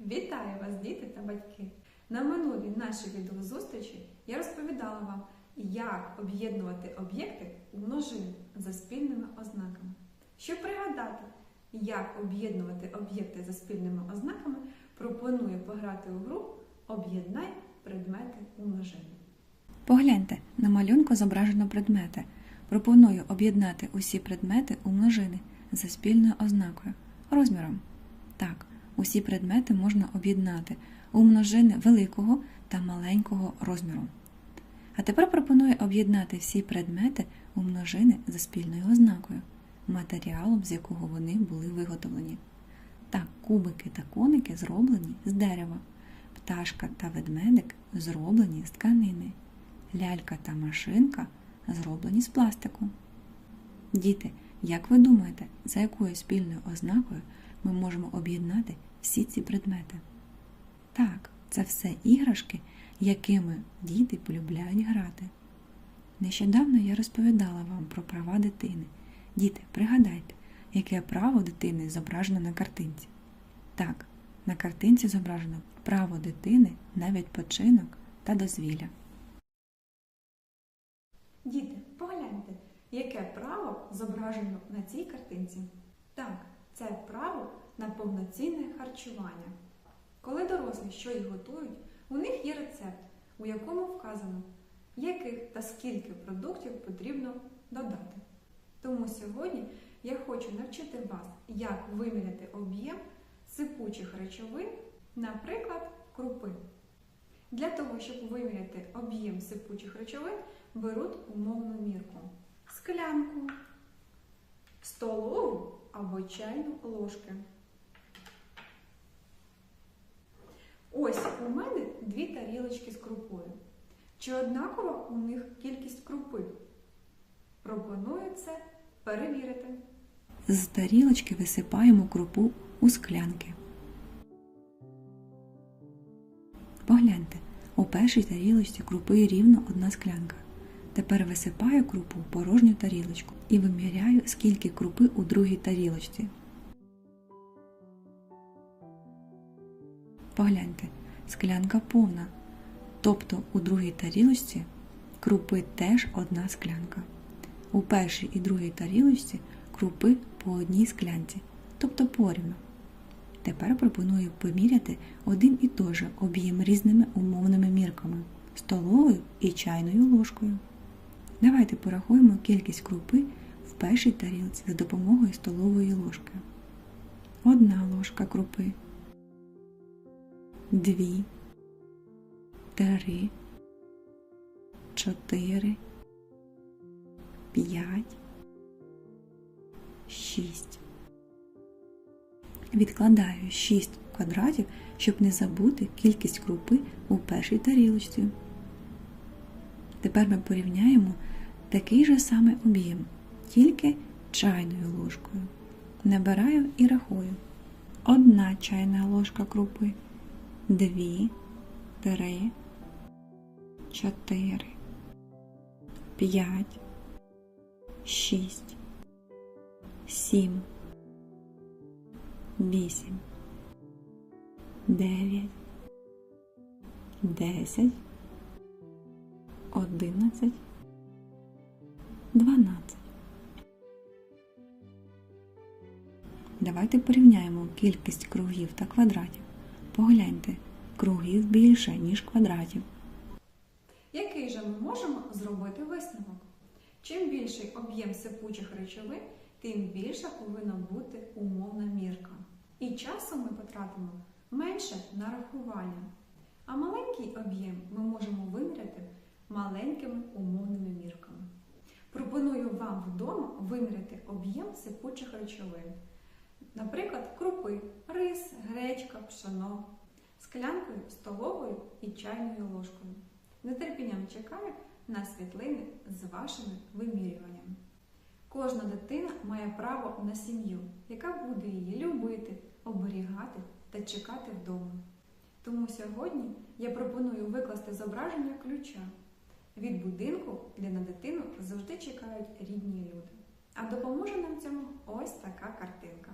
Вітаю вас, діти та батьки! На минулій нашій відеозустрічі я розповідала вам, як об'єднувати об'єкти у множину за спільними ознаками. Щоб пригадати, як об'єднувати об'єкти за спільними ознаками, пропоную пограти у гру Об'єднай предмети у множину. Погляньте, на малюнку зображено предмети. Пропоную об'єднати усі предмети у множини за спільною ознакою розміром. Так, усі предмети можна об'єднати у множини великого та маленького розміру. А тепер пропоную об'єднати всі предмети у множини за спільною ознакою, матеріалом, з якого вони були виготовлені. Так, кубики та коники зроблені з дерева, пташка та ведмедик зроблені з тканини, лялька та машинка зроблені з пластику. Діти, як ви думаєте, за якою спільною ознакою ми можемо об'єднати всі ці предмети? Так, це все іграшки, якими діти полюбляють грати. Нещодавно я розповідала вам про права дитини. Діти, пригадайте, яке право дитини зображено на картинці. Так, на картинці зображено право дитини на відпочинок та дозвілля. Діти, яке право зображено на цій картинці. Так, це право на повноцінне харчування. Коли дорослі щось готують, у них є рецепт, у якому вказано, яких та скільки продуктів потрібно додати. Тому сьогодні я хочу навчити вас, як виміряти об'єм сипучих речовин, наприклад, крупи. Для того, щоб виміряти об'єм сипучих речовин, беруть умовну мірку склянку, столову або чайну ложки. Ось у мене дві тарілочки з крупою. Чи однакова у них кількість крупи? Пропоную це перевірити. З тарілочки висипаємо крупу у склянки. Погляньте, у першій тарілочці крупи рівно одна склянка. Тепер висипаю крупу в порожню тарілочку і виміряю, скільки крупи у другій тарілочці. Погляньте, склянка повна. Тобто у другій тарілочці крупи теж одна склянка. У першій і другій тарілочці крупи по одній склянці, тобто порівну. Тепер пропоную поміряти один і той же об'єм різними умовними мірками столовою і чайною ложкою. Давайте порахуємо кількість крупи в першій тарілці за допомогою столової ложки. Одна ложка крупи, дві, три, чотири, п'ять, шість. Відкладаю 6 квадратів, щоб не забути кількість крупи у першій тарілочці. Тепер ми порівняємо такий же самий об'єм, тільки чайною ложкою. Набираю і рахую. Одна чайна ложка крупи, дві, три, чотири, п'ять, шість, сім. Вісім, дев'ять, десять, одинадцять, дванадцять. Давайте порівняємо кількість кругів та квадратів. Погляньте, кругів більше, ніж квадратів. Який же ми можемо зробити висновок? Чим більший об'єм сипучих речовин, тим більша повинна бути умовна мірка. І часу ми потратимо менше на рахування. А маленький об'єм ми можемо маленькими умовними мірками. Пропоную вам вдома виміряти об'єм сипучих речовин. Наприклад, крупи, рис, гречка, пшено, склянкою, столовою і чайною ложкою. Нетерпінням чекаю на світлини з вашими вимірюваннями. Кожна дитина має право на сім'ю, яка буде її любити, оберігати та чекати вдома. Тому сьогодні я пропоную викласти зображення ключа. Від будинку, де на дитину завжди чекають рідні люди. А допоможе нам цьому ось така картинка.